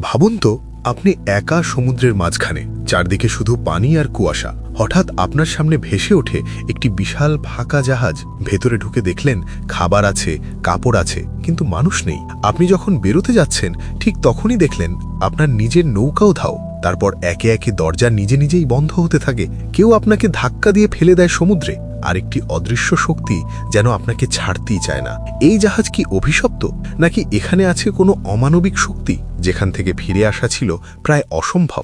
ভাবুন তো, আপনি একা সমুদ্রের মাঝখানে, চারদিকে শুধু পানি আর কুয়াশা। হঠাৎ আপনার সামনে ভেসে ওঠে একটি বিশাল ফাঁকা জাহাজ। ভেতরে ঢুকে দেখলেন খাবার আছে, কাপড় আছে, কিন্তু মানুষ নেই। আপনি যখন বেরোতে যাচ্ছেন, ঠিক তখনই দেখলেন আপনার নিজের নৌকাও ধাও। তারপর একে একে দরজা নিজে নিজেই বন্ধ হতে থাকে। কেউ আপনাকে ধাক্কা দিয়ে ফেলে দেয় সমুদ্রে। আর একটি অদৃশ্য শক্তি যেন আপনাকে ছাড়তেই চায় না। এই জাহাজ কি অভিশপ্ত? নাকি এখানে আছে কোনো অমানবিক শক্তি যেখান থেকে ফিরে আসা ছিল প্রায় অসম্ভব?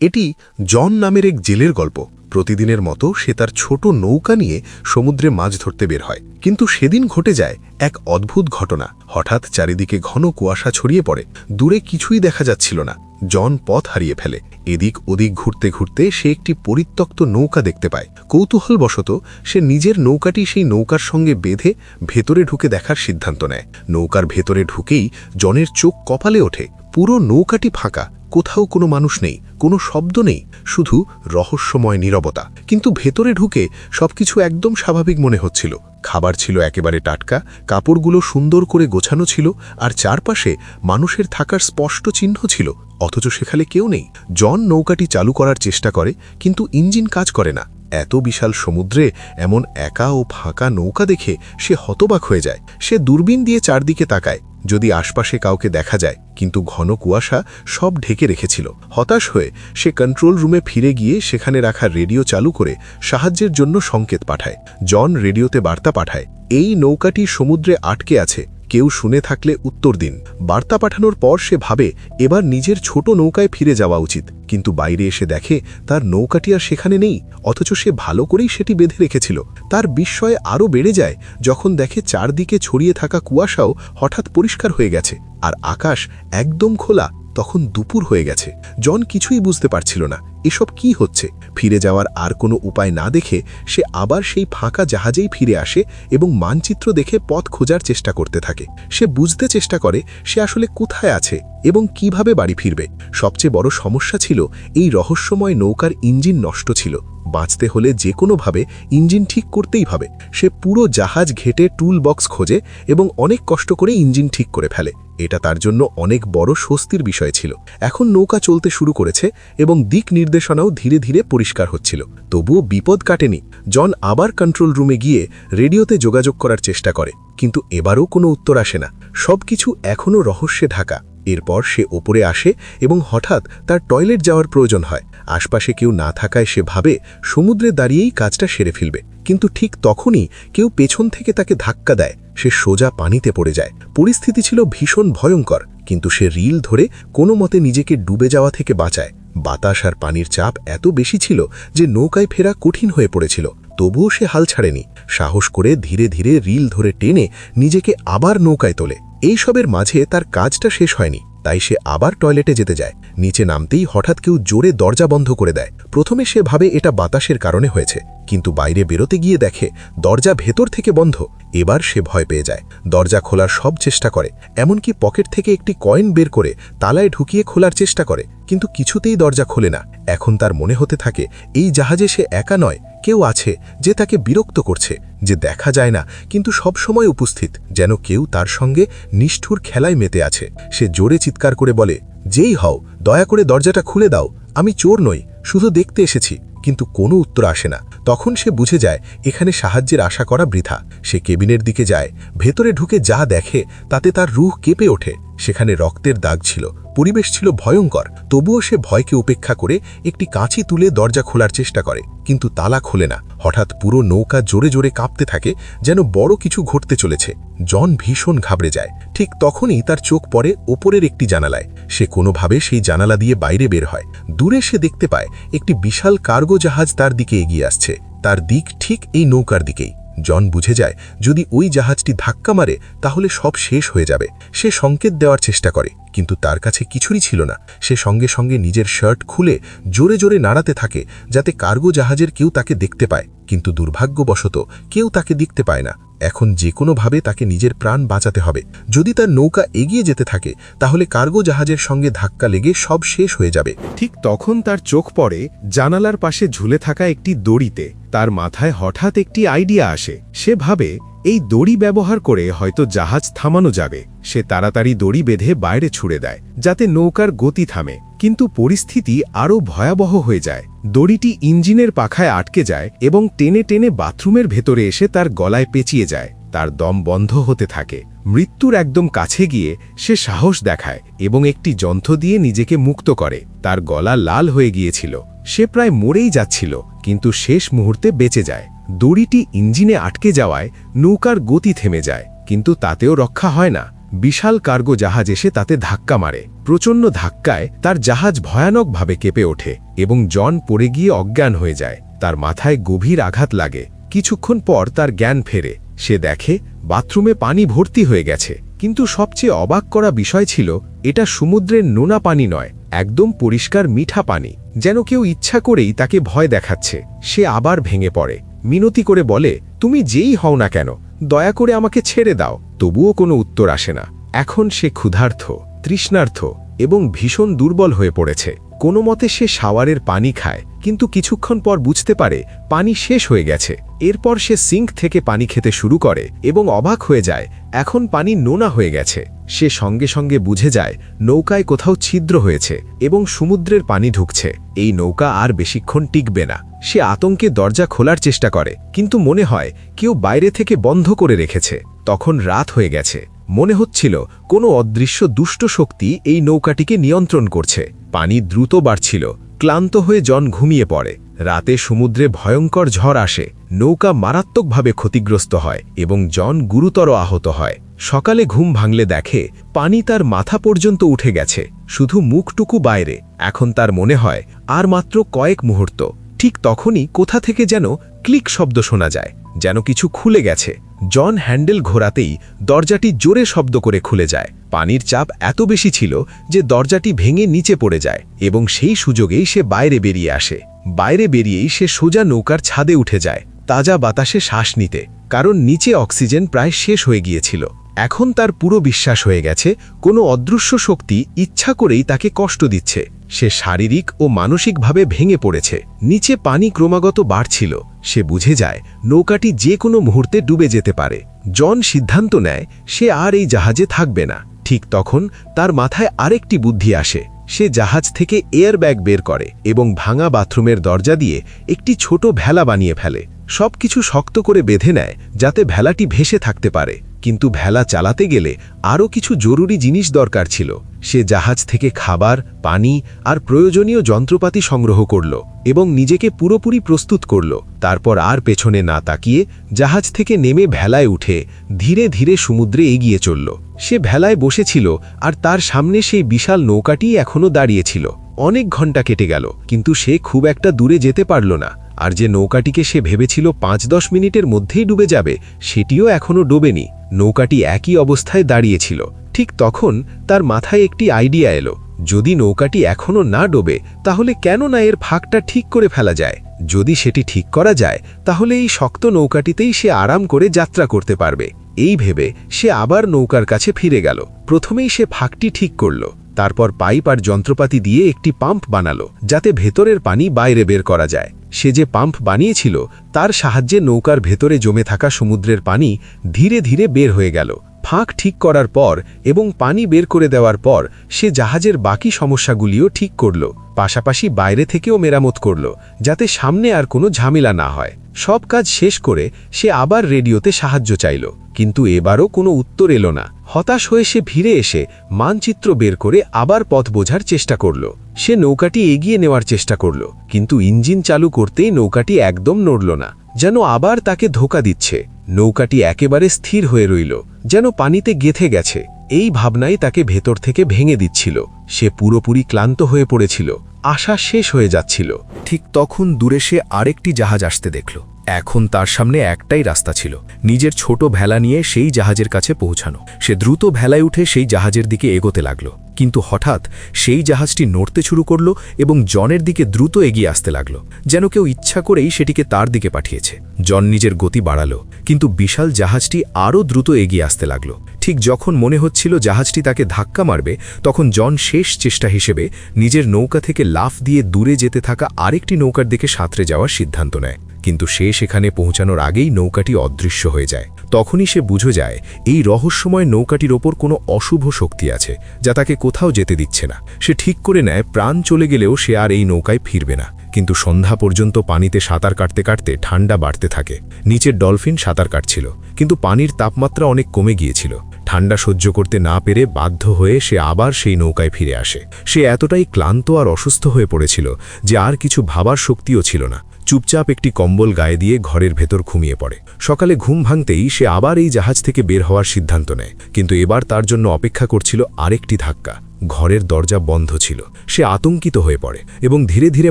এটি জন নামের এক জেলের গল্প। প্রতিদিনের মতো সে তার ছোট নৌকা নিয়ে সমুদ্রে মাছ ধরতে বের হয়। কিন্তু সেদিন ঘটে যায় এক অদ্ভুত ঘটনা। হঠাৎ চারিদিকে ঘন কুয়াশা ছড়িয়ে পড়ে। দূরে কিছুই দেখা যাচ্ছিল না। জন পথ হারিয়ে ফেলে। এদিক ওদিক ঘুরতে ঘুরতে সে একটি পরিত্যক্ত নৌকা দেখতে পায়। কৌতূহলবশত সে নিজের নৌকাটি সেই নৌকার সঙ্গে বেঁধে ভেতরে ঢুকে দেখার সিদ্ধান্ত নেয়। নৌকার ভেতরে ঢুকেই জনের চোখ কপালে ওঠে। পুরো নৌকাটি ফাঁকা। কোথাও কোনো মানুষ নেই, কোনো শব্দ নেই, শুধু রহস্যময় নীরবতা। কিন্তু ভেতরে ঢুকে সবকিছু একদম স্বাভাবিক মনে হচ্ছিল। খাবার ছিল একেবারে টাটকা, কাপড়গুলো সুন্দর করে গোছানো ছিল, আর চারপাশে মানুষের থাকার স্পষ্ট চিহ্ন ছিল। অথচ সেখানে কেউ নেই। জন নৌকাটি চালু করার চেষ্টা করে, কিন্তু ইঞ্জিন কাজ করে না। এত বিশাল সমুদ্রে এমন একা ও ফাঁকা নৌকা দেখে সে হতবাক হয়ে যায়। সে দূরবীন দিয়ে চারদিকে তাকায়। যদি আশপাশে কাউকে দেখা যায়, কিন্তু ঘন কুয়াশা সব ঢেকে রেখেছিল। হতাশ হয়ে সে কন্ট্রোল রুমে ফিরে গিয়ে সেখানে রাখা রেডিও চালু করে সাহায্যের জন্য সংকেত পাঠায়। জন রেডিওতে বার্তা পাঠায়, এই নৌকাটি সমুদ্রে আটকে আছে কেউ শুনে থাকলে উত্তর দিন। বার্তা পাঠানোর পর সে ভাবে, এবার নিজের ছোট নৌকায় ফিরে যাওয়া উচিত। কিন্তু বাইরে এসে দেখে, তার নৌকাটি আর সেখানে নেই, অথচ সে ভালো করেই সেটি বেঁধে রেখেছিল। তার বিস্ময়ে আরও বেড়ে যায় যখন দেখে চারদিকে ছড়িয়ে থাকা কুয়াশাও হঠাৎ পরিষ্কার হয়ে গেছে, আর আকাশ একদম খোলা তখন দুপুর হয়ে গেছে। জন কিছুই বুঝতে পারছিল না, এসব কি হচ্ছে? ফিরে যাওয়ার আর কোনো উপায় না দেখে সে আবার সেই ফাঁকা জাহাজেই ফিরে আসে এবং মানচিত্র দেখে পথ খোঁজার চেষ্টা করতে থাকে। সে বুঝতে চেষ্টা করে সে আসলে কোথায় আছে এবং কীভাবে বাড়ি ফিরবে। সবচেয়ে বড় সমস্যা ছিল, এই রহস্যময় নৌকার ইঞ্জিন নষ্ট ছিল। বাঁচতে হলে যে কোনোভাবে ইঞ্জিন ঠিক করতেই হবে। সে পুরো জাহাজ ঘেটে টুল বক্স খোঁজে এবং অনেক কষ্ট করে ইঞ্জিন ঠিক করে ফেলে। এটা তার জন্য অনেক বড় স্বস্তির বিষয় ছিল। এখন নৌকা চলতে শুরু করেছে এবং দিক নির্দেশনাও ধীরে ধীরে পরিষ্কার হচ্ছিল। তবুও বিপদ কাটেনি। জন আবার কন্ট্রোল রুমে গিয়ে রেডিওতে যোগাযোগ করার চেষ্টা করে। কিন্তু এবারও কোনো উত্তর আসে না। সবকিছু এখনও রহস্যে ঢাকা। এরপর সে ওপরে আসে এবং হঠাৎ তার টয়লেট যাওয়ার প্রয়োজন হয়। আশপাশে কেউ না থাকায় সে ভাবে সমুদ্রে দাঁড়িয়েই কাজটা সেরে ফেলবে। কিন্তু ঠিক তখনই কেউ পেছন থেকে তাকে ধাক্কা দেয়। সে সোজা পানিতে পড়ে যায়। পরিস্থিতি ছিল ভীষণ ভয়ঙ্কর, কিন্তু সে রিল ধরে কোনো মতে নিজেকে ডুবে যাওয়া থেকে বাঁচায়। বাতাস আর পানির চাপ এত বেশি ছিল যে নৌকায় ফেরা কঠিন হয়ে পড়েছিল। তবুও সে হাল ছাড়েনি। সাহস করে ধীরে ধীরে রিল ধরে টেনে নিজেকে আবার নৌকায় তোলে। এইসবের মাঝে তার কাজটা শেষ হয়নি, তাই সে আবার টয়লেটে যেতে যায়। নিচে নামতেই হঠাৎ কেউ জোরে দরজা বন্ধ করে দেয়। প্রথমে সে ভাবে এটা বাতাসের কারণে হয়েছে, কিন্তু বাইরে বেরোতে গিয়ে দেখে দরজা ভেতর থেকে বন্ধ। এবার সে ভয় পেয়ে যায়। দরজা খোলার সব চেষ্টা করে, এমনকি পকেট থেকে একটি কয়েন বের করে তালায় ঢুকিয়ে খোলার চেষ্টা করে। কিন্তু কিছুতেই দরজা খোলে না। এখন তার মনে হতে থাকে, এই জাহাজে সে একা নয়, কেউ আছে যে তাকে বিরক্ত করছে, যে দেখা যায় না, কিন্তু সব সময় উপস্থিত, যেন কেউ তার সঙ্গে নিষ্ঠুর খেলায় মেতে আছে। সে জোরে চিৎকার করে বলে, যেই হও, দয়া করে দরজাটা খুলে দাও, আমি চোর নই, শুধু দেখতে এসেছি। কিন্তু কোনো উত্তর আসে না। তখন সে বুঝে যায়, এখানে সাহায্যের আশা করা বৃথা। সে কেবিনের দিকে যায়, ভেতরে ঢুকে যা দেখে, তাতে তার রুহ কেঁপে ওঠে। সেখানে রক্তের দাগ ছিল, পরিবেশ ছিল ভয়ঙ্কর, তবুও সে ভয়কে উপেক্ষা করে একটি কাঁচি তুলে দরজা খোলার চেষ্টা করে, কিন্তু তালা খোলে না। হঠাৎ পুরো নৌকা জোরে জোরে কাঁপতে থাকে, যেন বড় কিছু ঘটতে চলেছে। জন ভীষণ ঘাবড়ে যায়। ঠিক তখনই তার চোখ পড়ে ওপরের একটি জানালায়। সে কোনোভাবে সেই জানালা দিয়ে বাইরে বের হয়। দূরে সে দেখতে পায়, একটি বিশাল কার্গো জাহাজ তার দিকে এগিয়ে আসছে। তার দিক ঠিক এই নৌকার দিকেই। জন বুঝে যায়, যদি ওই জাহাজটি ধাক্কা মারে, তাহলে সব শেষ হয়ে যাবে। সে সংকেত দেওয়ার চেষ্টা করে, কিন্তু তার কাছে কিছুরই ছিল না। সে সঙ্গে সঙ্গে নিজের শার্ট খুলে জোরে জোরে নাড়াতে থাকে, যাতে কার্গো জাহাজের কেউ তাকে দেখতে পায়। কিন্তু দুর্ভাগ্যবশত, কেউ তাকে দেখতে পায় না। এখন যে কোনোভাবে তাকে নিজের প্রাণ বাঁচাতে হবে। যদি তার নৌকা এগিয়ে যেতে থাকে, তাহলে কার্গো জাহাজের সঙ্গে ধাক্কা লেগে সব শেষ হয়ে যাবে। ঠিক তখন তার চোখ পড়ে জানালার পাশে ঝুলে থাকা একটি দড়িতে। তার মাথায় হঠাৎ একটি আইডিয়া আসে। সে ভাবে এই দড়ি ব্যবহার করে হয়তো জাহাজ থামানো যাবে। সে তাড়াতাড়ি দড়ি বেঁধে বাইরে ছুড়ে দেয়, যাতে নৌকার গতি থামে। কিন্তু পরিস্থিতি আরও ভয়াবহ হয়ে যায়। দড়িটি ইঞ্জিনের পাখায় আটকে যায় এবং টেনে টেনে বাথরুমের ভেতরে এসে তার গলায় পেঁচিয়ে যায়। তার দম বন্ধ হতে থাকে। মৃত্যুর একদম কাছে গিয়ে সে সাহস দেখায় এবং একটি যন্ত্র দিয়ে নিজেকে মুক্ত করে। তার গলা লাল হয়ে গিয়েছিল। সে প্রায় মরেই যাচ্ছিল, কিন্তু শেষ মুহূর্তে বেঁচে যায়। দড়িটি ইঞ্জিনে আটকে যাওয়ায় নৌকার গতি থেমে যায়, কিন্তু তাতেও রক্ষা হয় না। বিশাল কার্গো জাহাজ এসে তাতে ধাক্কা মারে। প্রচণ্ড ধাক্কায় তার জাহাজ ভয়ানকভাবে কেঁপে ওঠে এবং জন পড়ে গিয়ে অজ্ঞান হয়ে যায়। তার মাথায় গভীর আঘাত লাগে। কিছুক্ষণ পর তার জ্ঞান ফেরে। সে দেখে, বাথরুমে পানি ভর্তি হয়ে গেছে। কিন্তু সবচেয়ে অবাক করা বিষয় ছিল, এটা সমুদ্রের নোনা পানি নয়, একদম পরিষ্কার মিঠা পানি। যেন কেউ ইচ্ছা করেই তাকে ভয় দেখাচ্ছে। সে আবার ভেঙে পড়ে। মিনতি করে বলে, তুমি যেই হও না কেন, দয়া করে আমাকে ছেড়ে দাও। তবুও কোনো উত্তর আসে না। এখন সে ক্ষুধার্থ তৃষ্ণার্থ এবং ভীষণ দুর্বল হয়ে পড়েছে। কোনো মতে সে শাওয়ারের পানি খায়, কিন্তু কিছুক্ষণ পর বুঝতে পারে পানি শেষ হয়ে গেছে। এরপর সে সিঙ্ক থেকে পানি খেতে শুরু করে এবং অবাক হয়ে যায়, এখন পানি নোনা হয়ে গেছে। সে সঙ্গে সঙ্গে বুঝে যায়, নৌকায় কোথাও ছিদ্র হয়েছে এবং সমুদ্রের পানি ঢুকছে। এই নৌকা আর বেশিক্ষণ টিকবে না। সে আতঙ্কে দরজা খোলার চেষ্টা করে, কিন্তু মনে হয় কেউ বাইরে থেকে বন্ধ করে রেখেছে। তখন রাত হয়ে গেছে। মনে হচ্ছিল কোনো অদৃশ্য দুষ্ট শক্তি এই নৌকাটিকে নিয়ন্ত্রণ করছে। পানি দ্রুত বাড়ছিল। ক্লান্ত হয়ে জন ঘুমিয়ে পড়ে। রাতে সমুদ্রে ভয়ঙ্কর ঝড় আসে। নৌকা মারাত্মকভাবে ক্ষতিগ্রস্ত হয় এবং জন গুরুতর আহত হয়। সকালে ঘুম ভাঙলে দেখে পানি তার মাথা পর্যন্ত উঠে গেছে। শুধু মুখটুকু বাইরে। এখন তার মনে হয় আর মাত্র কয়েক মুহূর্ত। ঠিক তখনই কোথা থেকে যেন ক্লিক শব্দ শোনা যায়, যেন কিছু খুলে গেছে। জন হ্যান্ডেল ঘোরাতেই দরজাটি জোরে শব্দ করে খুলে যায়। পানির চাপ এত বেশি ছিল যে দরজাটি ভেঙে নিচে পড়ে যায় এবং সেই সুযোগেই সে বাইরে বেরিয়ে আসে। বাইরে বেরিয়েই সে সোজা নৌকার ছাদে উঠে যায়, তাজা বাতাসে শ্বাস নিতে, কারণ নিচে অক্সিজেন প্রায় শেষ হয়ে গিয়েছিল। এখন তার পুরো বিশ্বাস হয়ে গেছে, কোনো অদৃশ্য শক্তি ইচ্ছা করেই তাকে কষ্ট দিচ্ছে। সে শারীরিক ও মানসিকভাবে ভেঙে পড়েছে। নিচে পানি ক্রমাগত বাড়ছিল। সে বুঝে যায়, নৌকাটি যে কোনো মুহূর্তে ডুবে যেতে পারে। জন সিদ্ধান্ত নেয়, সে আর এই জাহাজে থাকবে না। ঠিক তখন তার মাথায় আরেকটি বুদ্ধি আসে। সে জাহাজ থেকে এয়ার ব্যাগ বের করে এবং ভাঙা বাথরুমের দরজা দিয়ে একটি ছোট ভেলা বানিয়ে ফেলে। সবকিছু শক্ত করে বেঁধে নেয়, যাতে ভেলাটি ভেসে থাকতে পারে। কিন্তু ভেলা চালাতে গেলে আরও কিছু জরুরি জিনিস দরকার ছিল। সে জাহাজ থেকে খাবার, পানি আর প্রয়োজনীয় যন্ত্রপাতি সংগ্রহ করল এবং নিজেকে পুরোপুরি প্রস্তুত করল। তারপর আর পেছনে না তাকিয়ে জাহাজ থেকে নেমে ভেলায় উঠে ধীরে ধীরে সমুদ্রে এগিয়ে চলল। সে ভেলায় বসেছিল আর তার সামনে সেই বিশাল নৌকাটি এখনও দাঁড়িয়েছিল অনেক ঘণ্টা কেটে গেল, কিন্তু সে খুব একটা দূরে যেতে পারল না। আর যে নৌকাটিকে সে ভেবেছিল পাঁচ দশ মিনিটের মধ্যেই ডুবে যাবে, সেটিও এখনও ডোবেনি। নৌকাটি একই অবস্থায় দাঁড়িয়েছিল। ঠিক তখন তার মাথায় একটি আইডিয়া এলো, যদি নৌকাটি এখনও না ডোবে, তাহলে কেন না এর ফাঁকটা ঠিক করে ফেলা যায়? যদি সেটি ঠিক করা যায়, তাহলে এই শক্ত নৌকাটিতেই সে আরাম করে যাত্রা করতে পারবে। এই ভেবে সে আবার নৌকার কাছে ফিরে গেল। প্রথমেই সে ফাঁকটি ঠিক করল। তারপর পাইপ আর যন্ত্রপাতি দিয়ে একটি পাম্প বানালো, যাতে ভেতরের পানি বাইরে বের করা যায়। সে যে পাম্প বানিয়েছিল, তার সাহায্যে নৌকার ভেতরে জমে থাকা সমুদ্রের পানি ধীরে ধীরে বের হয়ে গেল। ফাঁক ঠিক করার পর এবং পানি বের করে দেওয়ার পর, সে জাহাজের বাকি সমস্যাগুলিও ঠিক করল, পাশাপাশি বাইরে থেকেও মেরামত করল, যাতে সামনে আর কোনো ঝামেলা না হয়। সব কাজ শেষ করে সে আবার রেডিওতে সাহায্য চাইল, কিন্তু এবারও কোনো উত্তর এলো না। হতাশ হয়ে সে ভিড়ে এসে মানচিত্র বের করে আবার পথ বোঝার চেষ্টা করল। সে নৌকাটি এগিয়ে নেওয়ার চেষ্টা করল, কিন্তু ইঞ্জিন চালু করতেই নৌকাটি একদম নড়ল না, যেন আবার তাকে ধোকা দিচ্ছে। নৌকাটি একেবারে স্থির হয়ে রইল, যেন পানিতে গেথে গেছে। এই ভাবনাই তাকে ভেতর থেকে ভেঙে দিচ্ছিল। সে পুরোপুরি ক্লান্ত হয়ে পড়েছিল, আশা শেষ হয়ে যাচ্ছিল। ঠিক তখন দূরে সে আরেকটি জাহাজ আসতে দেখল। এখন তার সামনে একটাই রাস্তা ছিল, নিজের ছোট ভেলা নিয়ে সেই জাহাজের কাছে পৌঁছানো। সে দ্রুত ভেলায় উঠে সেই জাহাজের দিকে এগোতে লাগল, কিন্তু হঠাৎ সেই জাহাজটি নড়তে শুরু করল এবং জনের দিকে দ্রুত এগিয়ে আসতে লাগল, যেন কেউ ইচ্ছা করেই সেটিকে তার দিকে পাঠিয়েছে। জন নিজের গতি বাড়াল, কিন্তু বিশাল জাহাজটি আরও দ্রুত এগিয়ে আসতে লাগল। ঠিক যখন মনে হচ্ছিল জাহাজটি তাকে ধাক্কা মারবে, তখন জন শেষ চেষ্টা হিসেবে নিজের নৌকা থেকে লাফ দিয়ে দূরে যেতে থাকা আরেকটি নৌকার দিকে সাঁতরে যাওয়ার সিদ্ধান্ত নেয়। কিন্তু সে সেখানে পৌঁছানোর আগেই নৌকাটি অদৃশ্য হয়ে যায়। তখনই সে বুঝে যায়, এই রহস্যময় নৌকাটির ওপর কোনো অশুভ শক্তি আছে, যা তাকে কোথাও যেতে দিচ্ছে না। সে ঠিক করে নেয়, প্রাণ চলে গেলেও সে আর এই নৌকায় ফিরবে না। কিন্তু সন্ধ্যা পর্যন্ত পানিতে সাঁতার কাটতে কাটতে ঠান্ডা বাড়তে থাকে। নিচের ডলফিন সাঁতার কাটছিল, কিন্তু পানির তাপমাত্রা অনেক কমে গিয়েছিল। ঠান্ডা সহ্য করতে না পেরে বাধ্য হয়ে সে আবার সেই নৌকায় ফিরে আসে। সে এতটাই ক্লান্ত আর অসুস্থ হয়ে পড়েছিল যে আর কিছু ভাবার শক্তিও ছিল না। চুপচাপ একটি কম্বল গায়ে দিয়ে ঘরের ভেতর ঘুমিয়ে পড়ে। সকালে ঘুম ভাঙতেই সে আবার এই জাহাজ থেকে বের হওয়ার সিদ্ধান্ত নেয়। কিন্তু এবার তার জন্য অপেক্ষা করছিল আরেকটি ধাক্কা। ঘরের দরজা বন্ধ ছিল। সে আতঙ্কিত হয়ে পড়ে এবং ধীরে ধীরে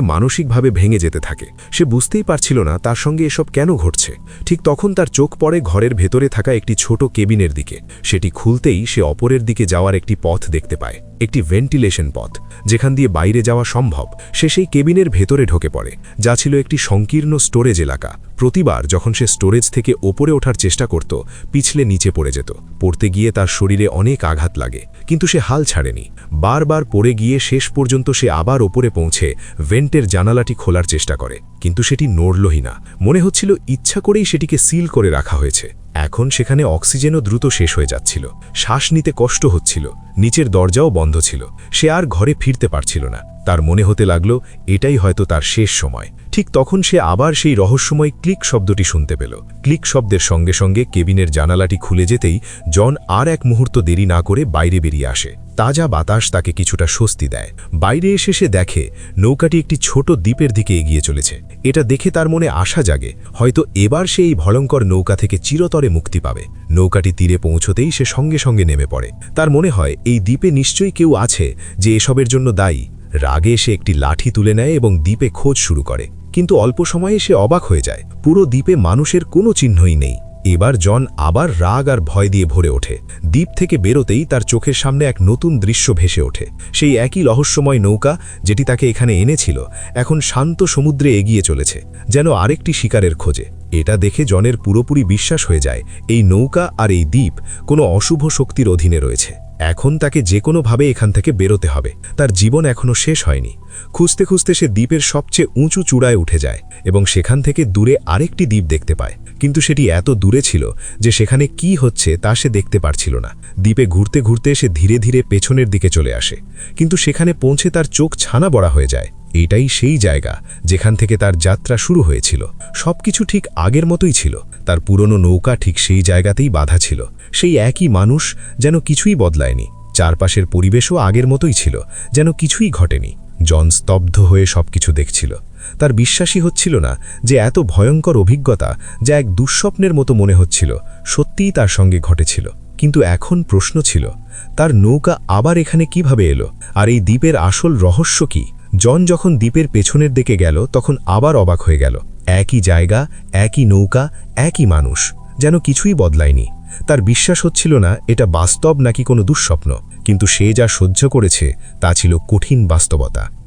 মানসিকভাবে ভেঙে যেতে থাকে। সে বুঝতেই পারছিল না তার সঙ্গে এসব কেন ঘটছে। ঠিক তখন তার চোখ পড়ে ঘরের ভেতরে থাকা একটি ছোট কেবিনের দিকে। সেটি খুলতেই সে অপরের দিকে যাওয়ার একটি পথ দেখতে পায়। একটি ভেন্টিলেশন পথ, যেখান দিয়ে বাইরে যাওয়া সম্ভব, সে সেই কেবিনের ভেতরে ঢোকে পড়ে, যা ছিল একটি সংকীর্ণ স্টোরেজ এলাকা। প্রতিবার যখন সে স্টোরেজ থেকে ওপরে ওঠার চেষ্টা করত, পিছলে নিচে পড়ে যেত, পড়তে গিয়ে তার শরীরে অনেক আঘাত লাগে, কিন্তু সে হাল ছাড়েনি। বারবার পড়ে গিয়ে শেষ পর্যন্ত সে আবার ওপরে পৌঁছে ভেন্টের জানালাটি খোলার চেষ্টা করে, কিন্তু সেটি নড়লই না। মনে হচ্ছিল ইচ্ছা করেই সেটিকে সিল করে রাখা হয়েছে। এখন সেখানে অক্সিজেনও দ্রুত শেষ হয়ে যাচ্ছিল। শ্বাস নিতে কষ্ট হচ্ছিল। নিচের দরজাও বন্ধ ছিল। সে আর ঘরে ফিরতে পারছিল না। তার মনে হতে লাগল, এটাই হয়তো তার শেষ সময়। ঠিক তখন সে আবার সেই রহস্যময় ক্লিক শব্দটি শুনতে পেল। ক্লিক শব্দের সঙ্গে সঙ্গে কেবিনের জানালাটি খুলে যেতেই জন আর এক মুহূর্ত দেরি না করে বাইরে বেরিয়ে আসে। তাজা বাতাস তাকে কিছুটা স্বস্তি দেয়। বাইরে এসে সে দেখে নৌকাটি একটি ছোট দ্বীপের দিকে এগিয়ে চলেছে। এটা দেখে তার মনে আশা জাগে, হয়তো এবার সে এই ভয়ঙ্কর নৌকা থেকে চিরতরে মুক্তি পাবে। নৌকাটি তীরে পৌঁছতেই সে সঙ্গে সঙ্গে নেমে পড়ে। তার মনে হয়, এই দ্বীপে নিশ্চয়ই কেউ আছে যে এসবের জন্য দায়ী। রাগে সে একটি লাঠি তুলে নেয় এবং দ্বীপে খোঁজ শুরু করে। কিন্তু অল্প সময়ে সে অবাক হয়ে যায়। পুরো দ্বীপে মানুষের কোনো চিহ্নই নেই। এবার জন আবার রাগ আর ভয় দিয়ে ভরে ওঠে। দ্বীপ থেকে বেরোতেই তার চোখের সামনে এক নতুন দৃশ্য ভেসে ওঠে। সেই একই রহস্যময় নৌকা যেটি তাকে এখানে এনেছিল, এখন শান্ত সমুদ্রে এগিয়ে চলেছে, যেন আরেকটি শিকারের খোঁজে। এটা দেখে জনের পুরোপুরি বিশ্বাস হয়ে যায়, এই নৌকা আর এই দ্বীপ কোনো অশুভ শক্তির অধীনে রয়েছে। এখন তাকে যে কোনোভাবে এখান থেকে বেরোতে হবে। তার জীবন এখনও শেষ হয়নি। খুঁজতে খুঁজতে সে দ্বীপের সবচেয়ে উঁচু চূড়ায় উঠে যায় এবং সেখান থেকে দূরে আরেকটি দ্বীপ দেখতে পায়। কিন্তু সেটি এত দূরে ছিল যে সেখানে কি হচ্ছে তা সে দেখতে পারছিল না। দ্বীপে ঘুরতে ঘুরতে সে ধীরে ধীরে পেছনের দিকে চলে আসে। কিন্তু সেখানে পৌঁছে তার চোখ ছানা বড়া হয়ে যায়। এটাই সেই জায়গা যেখান থেকে তার যাত্রা শুরু হয়েছিল। সবকিছু ঠিক আগের মতোই ছিল। তার পুরনো নৌকা ঠিক সেই জায়গাতেই বাধা ছিল। সেই একই মানুষ যেন কিছুই বদলায়নি। চারপাশের পরিবেশও আগের মতোই ছিল, যেন কিছুই ঘটেনি। জন স্তব্ধ হয়ে সবকিছু দেখছিল। তার বিশ্বাসই হচ্ছিল না যে এত ভয়ঙ্কর অভিজ্ঞতা যা এক দুঃস্বপ্নের মতো মনে হচ্ছিল, সত্যিই তার সঙ্গে ঘটেছিল। কিন্তু এখন প্রশ্ন ছিল, তার নৌকা আবার এখানে কীভাবে এলো? আর এই দ্বীপের আসল রহস্য কি? জন যখন দ্বীপের পেছনের দিকে গেল, তখন আবার অবাক হয়ে গেল। একই জায়গা, একই নৌকা, একই মানুষ, যেন কিছুই বদলায়নি। তার বিশ্বাস হচ্ছিল না, এটা বাস্তব নাকি কোনো দুঃস্বপ্ন। কিন্তু সে যা সহ্য করেছে, তা ছিল কঠিন বাস্তবতা।